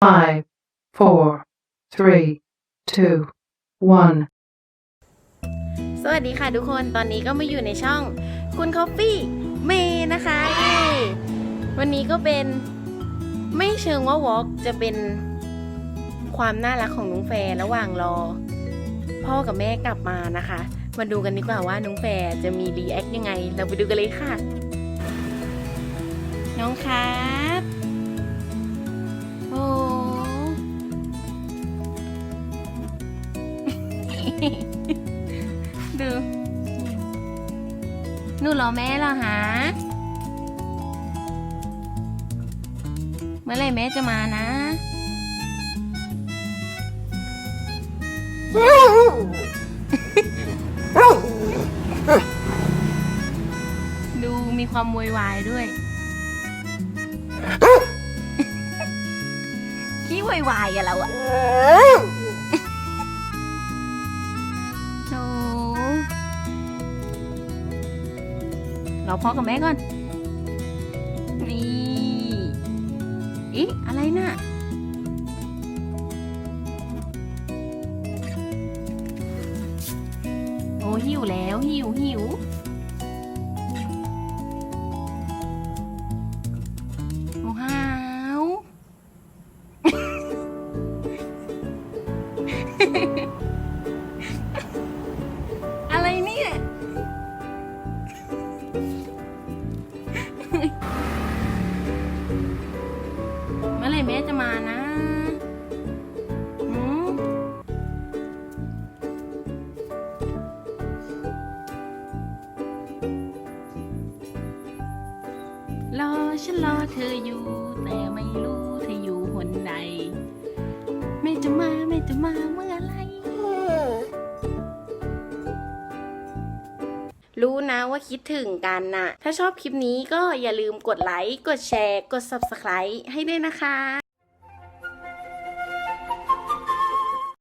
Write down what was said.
Five, four, three, two, one. สวัสดีค่ะทุกคน ตอนนี้ก็มาอยู่ในช่องคุณคอฟฟี่เมย์นะคะเย้วันนี้ก็เป็นไม่เชิงว่าวอล์กจะเป็นความน่ารักของน้องแฟร์ระหว่างรอ พ่อกับแม่กลับมานะคะ มาดูกันดีกว่าว่าน้องแฟร์จะมีรีแอคยังไง เราไปดูกันเลยค่ะ น้องครั ดูหนูรอแม่เหรอฮะเมื่อไหรแม่จะมานะ ดูมีความโวยวายด้วยขี้โวยวายอะเราอะ รอพ่อกับแม่ก่อน นี่อีอะไรน่ะโอ้หิวแล้วหิวหิวโอ้หาว อไหร่แม่จะมานะรอฉันรอเธออยู่ แต่ไม่รู้เธออยู่หนใดแม่จะมาแม่จะมาเมื่อ รู้นะว่าคิดถึงกันน่ะถ้าชอบคลิปนี้ก็อย่าลืมกดไลค์ กดแชร์ กด subscribe ให้ด้วยนะคะ